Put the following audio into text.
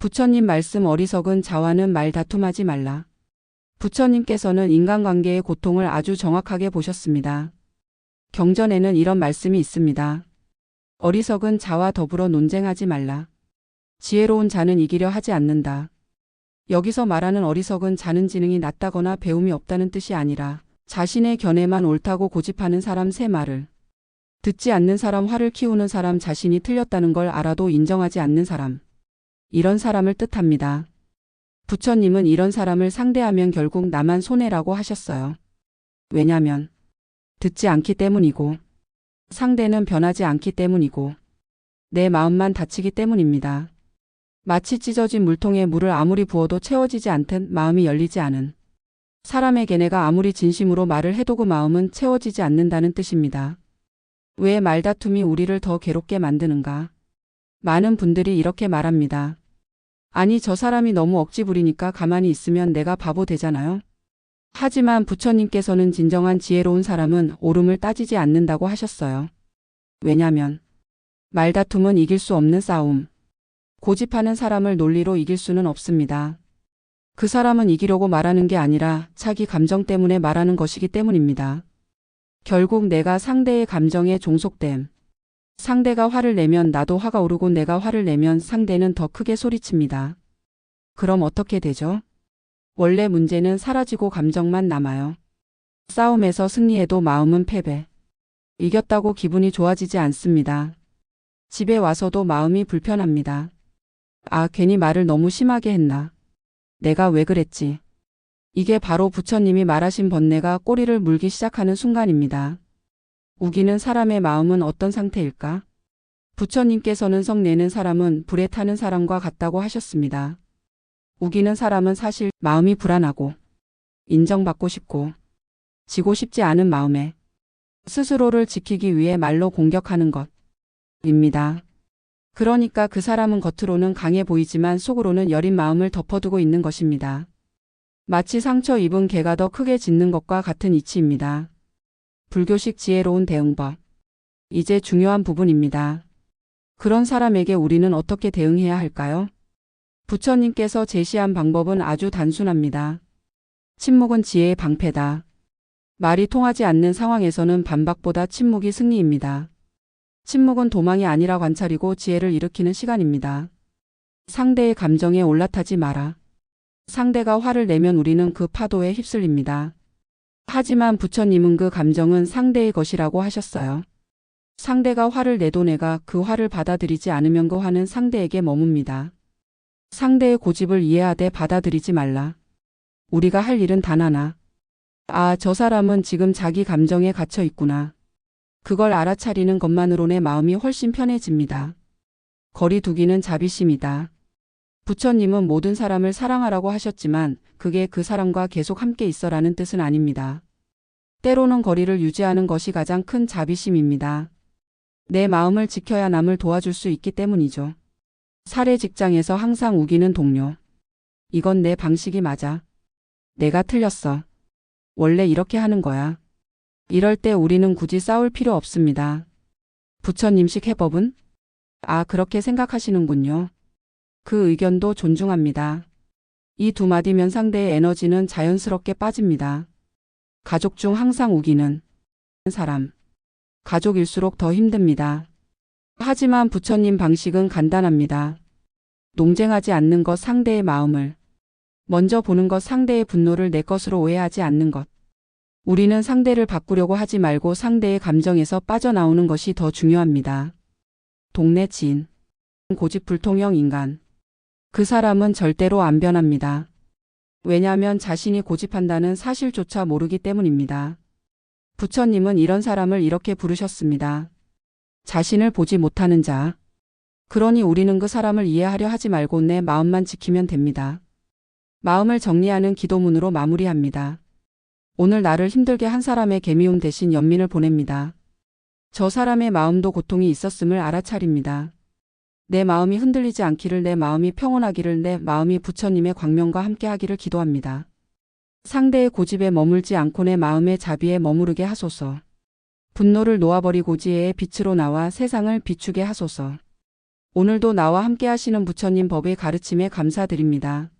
부처님 말씀 어리석은 자와는 말 다툼하지 말라. 부처님께서는 인간관계의 고통을 아주 정확하게 보셨습니다. 경전에는 이런 말씀이 있습니다. 어리석은 자와 더불어 논쟁하지 말라. 지혜로운 자는 이기려 하지 않는다. 여기서 말하는 어리석은 자는 지능이 낮다거나 배움이 없다는 뜻이 아니라 자신의 견해만 옳다고 고집하는 사람 세 말을 듣지 않는 사람 화를 키우는 사람 자신이 틀렸다는 걸 알아도 인정하지 않는 사람. 이런 사람을 뜻합니다. 부처님은 이런 사람을 상대하면 결국 나만 손해라고 하셨어요. 왜냐면 듣지 않기 때문이고 상대는 변하지 않기 때문이고 내 마음만 다치기 때문입니다. 마치 찢어진 물통에 물을 아무리 부어도 채워지지 않듯 마음이 열리지 않은 사람에게 내가 아무리 진심으로 말을 해도 그 마음은 채워지지 않는다는 뜻입니다. 왜 말다툼이 우리를 더 괴롭게 만드는가? 많은 분들이 이렇게 말합니다. 아니, 저 사람이 너무 억지 부리니까 가만히 있으면 내가 바보 되잖아요. 하지만 부처님께서는 진정한 지혜로운 사람은 옳음을 따지지 않는다고 하셨어요. 왜냐면 말다툼은 이길 수 없는 싸움. 고집하는 사람을 논리로 이길 수는 없습니다. 그 사람은 이기려고 말하는 게 아니라 자기 감정 때문에 말하는 것이기 때문입니다. 결국 내가 상대의 감정에 종속됨. 상대가 화를 내면 나도 화가 오르고 내가 화를 내면 상대는 더 크게 소리칩니다. 그럼 어떻게 되죠? 원래 문제는 사라지고 감정만 남아요. 싸움에서 승리해도 마음은 패배. 이겼다고 기분이 좋아지지 않습니다. 집에 와서도 마음이 불편합니다. 아, 괜히 말을 너무 심하게 했나. 내가 왜 그랬지? 이게 바로 부처님이 말하신 번뇌가 꼬리를 물기 시작하는 순간입니다. 우기는 사람의 마음은 어떤 상태일까? 부처님께서는 성 내는 사람은 불에 타는 사람과 같다고 하셨습니다. 우기는 사람은 사실 마음이 불안하고 인정받고 싶고 지고 싶지 않은 마음에 스스로를 지키기 위해 말로 공격하는 것입니다. 그러니까 그 사람은 겉으로는 강해 보이지만 속으로는 여린 마음을 덮어두고 있는 것입니다. 마치 상처 입은 개가 더 크게 짖는 것과 같은 이치입니다. 불교식 지혜로운 대응법. 이제 중요한 부분입니다. 그런 사람에게 우리는 어떻게 대응해야 할까요? 부처님께서 제시한 방법은 아주 단순합니다. 침묵은 지혜의 방패다. 말이 통하지 않는 상황에서는 반박보다 침묵이 승리입니다. 침묵은 도망이 아니라 관찰이고 지혜를 일으키는 시간입니다. 상대의 감정에 올라타지 마라. 상대가 화를 내면 우리는 그 파도에 휩쓸립니다. 하지만 부처님은 그 감정은 상대의 것이라고 하셨어요. 상대가 화를 내도 내가 그 화를 받아들이지 않으면 그 화는 상대에게 머뭅니다. 상대의 고집을 이해하되 받아들이지 말라. 우리가 할 일은 단 하나. 아, 저 사람은 지금 자기 감정에 갇혀 있구나. 그걸 알아차리는 것만으로 내 마음이 훨씬 편해집니다. 거리 두기는 자비심이다. 부처님은 모든 사람을 사랑하라고 하셨지만 그게 그 사람과 계속 함께 있어라는 뜻은 아닙니다. 때로는 거리를 유지하는 것이 가장 큰 자비심입니다. 내 마음을 지켜야 남을 도와줄 수 있기 때문이죠. 사례 직장에서 항상 우기는 동료. 이건 내 방식이 맞아. 내가 틀렸어. 원래 이렇게 하는 거야. 이럴 때 우리는 굳이 싸울 필요 없습니다. 부처님식 해법은? 아, 그렇게 생각하시는군요. 그 의견도 존중합니다. 이 두 마디면 상대의 에너지는 자연스럽게 빠집니다. 가족 중 항상 우기는 사람. 가족일수록 더 힘듭니다. 하지만 부처님 방식은 간단합니다. 농쟁하지 않는 것 상대의 마음을. 먼저 보는 것 상대의 분노를 내 것으로 오해하지 않는 것. 우리는 상대를 바꾸려고 하지 말고 상대의 감정에서 빠져나오는 것이 더 중요합니다. 동네 지인. 고집불통형 인간. 그 사람은 절대로 안 변합니다. 왜냐하면 자신이 고집한다는 사실조차 모르기 때문입니다. 부처님은 이런 사람을 이렇게 부르셨습니다. 자신을 보지 못하는 자. 그러니 우리는 그 사람을 이해하려 하지 말고 내 마음만 지키면 됩니다. 마음을 정리하는 기도문으로 마무리합니다. 오늘 나를 힘들게 한 사람의 개미움 대신 연민을 보냅니다. 저 사람의 마음도 고통이 있었음을 알아차립니다. 내 마음이 흔들리지 않기를 내 마음이 평온하기를 내 마음이 부처님의 광명과 함께하기를 기도합니다. 상대의 고집에 머물지 않고 내 마음의 자비에 머무르게 하소서. 분노를 놓아버리고 지혜의 빛으로 나와 세상을 비추게 하소서. 오늘도 나와 함께 하시는 부처님 법의 가르침에 감사드립니다.